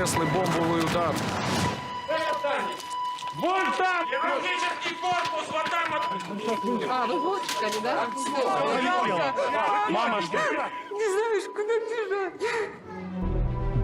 нанесли бомбовий удар. Вон там! Хирургический корпус, вот там вот. А, вы госпитале, да? Мамочка! Не знаешь, куда бежать.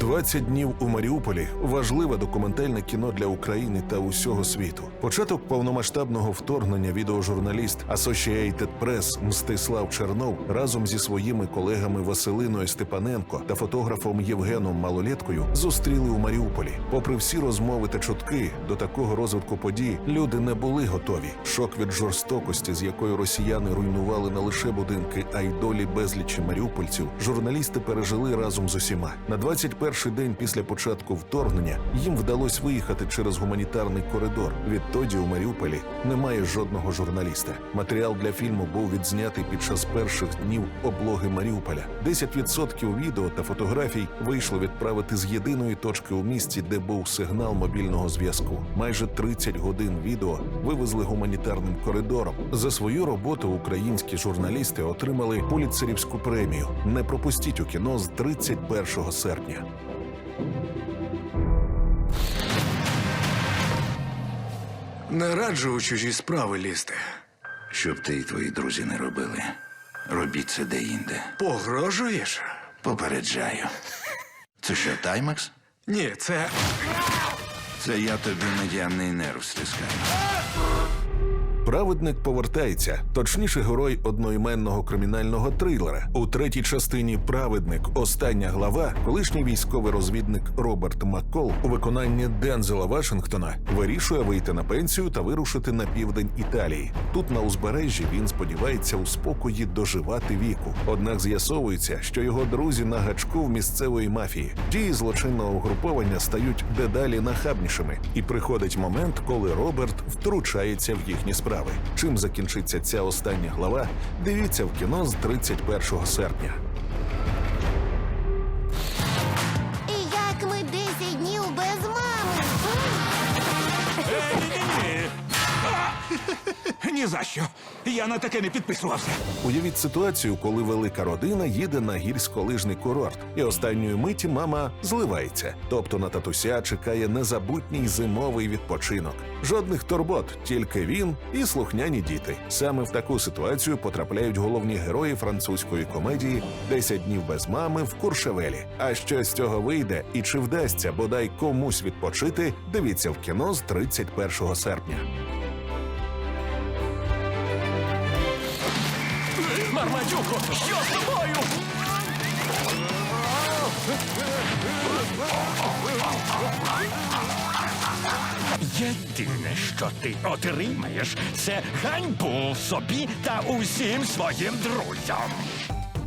20 днів у Маріуполі важливе документальне кіно для України та усього світу. Початок повномасштабного вторгнення відеожурналіст Associated Press Мстислав Чернов разом зі своїми колегами Василиною Степаненко та фотографом Євгеном Малолєткою зустріли у Маріуполі. Попри всі розмови та чутки, до такого розвитку подій люди не були готові. Шок від жорстокості, з якою росіяни руйнували не лише будинки, а й долі безлічі маріупольців, журналісти пережили разом з усіма. На 21 день після початку вторгнення їм вдалося виїхати через гуманітарний коридор. Відтоді у Маріуполі немає жодного журналіста. Матеріал для фільму був відзнятий під час перших днів облоги Маріуполя. 10% відео та фотографій вийшло відправити з єдиної точки у місті, де був сигнал мобільного зв'язку. Майже 30 годин відео вивезли гуманітарним коридором. За свою роботу українські журналісти отримали поліцерівську премію. Не пропустіть у кіно з 31 серпня. Не раджу у чужі справи лізти. Щоб ти і твої друзі не робили. Робіть це де-інде. Погрожуєш? Попереджаю. Це що, Таймакс? Ні, це. Це я тобі медіанний нерв стискаю. Праведник повертається, точніше, герой одноіменного кримінального трилера. У третій частині Праведник, остання глава, колишній військовий розвідник Роберт Маккол у виконанні Дензела Вашингтона вирішує вийти на пенсію та вирушити на південь Італії. Тут на узбережжі він сподівається у спокої доживати віку. Однак з'ясовується, що його друзі на гачку в місцевої мафії. Дії злочинного угруповання стають дедалі нахабнішими, і приходить момент, коли Роберт втручається в їхні справи. Чим закінчиться ця остання глава? Дивіться в кіно з 31 серпня. Ні за що. Я на таке не підписувався. Уявіть ситуацію, коли велика родина їде на гірськолижний курорт, і останньої миті мама зливається. Тобто на татуся чекає незабутній зимовий відпочинок. Жодних турбот, тільки він і слухняні діти. Саме в таку ситуацію потрапляють головні герої французької комедії «10 днів без мами в Куршевелі. А що з цього вийде і чи вдасться бодай комусь відпочити? Дивіться в кіно з 31 серпня. Мармадюко, що з тобою? Єдине, що ти отримаєш, це ганьбу собі та усім своїм друзям.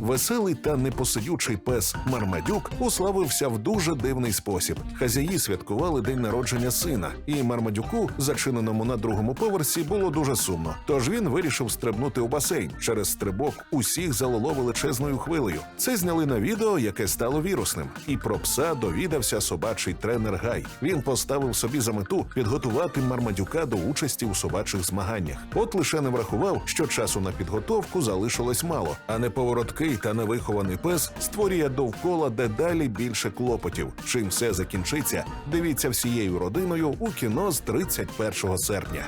Веселий та непосидючий пес Мармадюк уславився в дуже дивний спосіб. Хазяї святкували день народження сина, і Мармадюку, зачиненому на другому поверсі, було дуже сумно. Тож він вирішив стрибнути у басейн. Через стрибок усіх залило величезною хвилею. Це зняли на відео, яке стало вірусним. І про пса довідався собачий тренер Гай. Він поставив собі за мету підготувати Мармадюка до участі у собачих змаганнях. От лише не врахував, що часу на підготовку залишилось мало, а неповороткий та невихований пес створює довкола дедалі більше клопотів. Чим все закінчиться, дивіться всією родиною у кіно з 31 серпня.